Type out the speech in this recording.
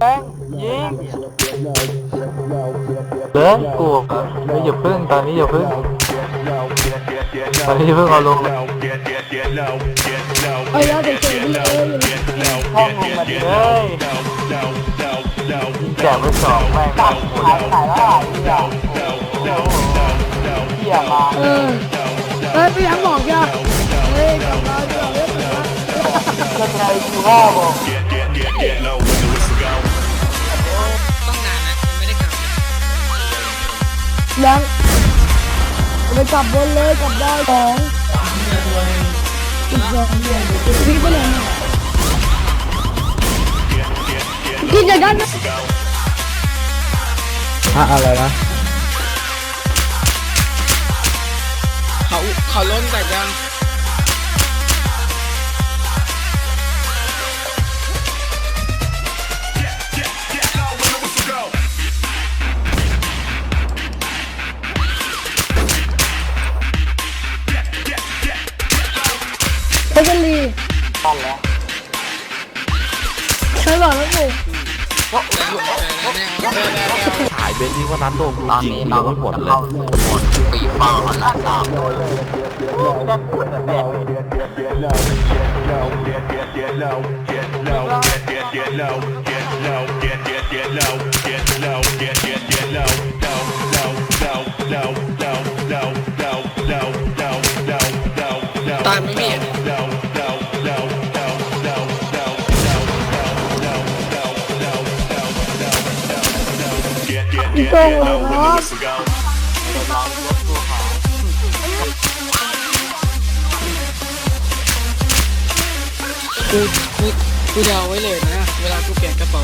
แบงยิงเลิกกูเฮ้ยอย่าพึ่งตอนนี้อย่าพึ่งตอนนี้อย่าพึ่งเอาลงเลยาแล้วเฉยๆดีเอออยู่ห้องลงมาดิเลยแจกไปสองแม่งหายไปไหนแล้วเหี้ยเหี้ยมาเออเฮ้ยไปยังบอกจ้ะเฮ้ยกลับมาเดีกว่าเล่นนะจะไงกูว่าบอก ยังไปกลับบนเลยกลับได้สองอีกสองพี่ไปเลยนะกินจะกันนะอะอะไรนะ เขาเขาล้นแต่ยัง เทคลีตั้งแล้วใช่บอกแล้วกูหายเบนที่ว่านั้นโดนกูยิงทีเดียวไม่หมดเลยปีฟังมันละสามได้ปวดแต่แดงตายไม่มีอ่ โต้เลยเนาะกูกูกูเดาไว้เลยนะ เวลากูเปลี่ยนกระเป๋า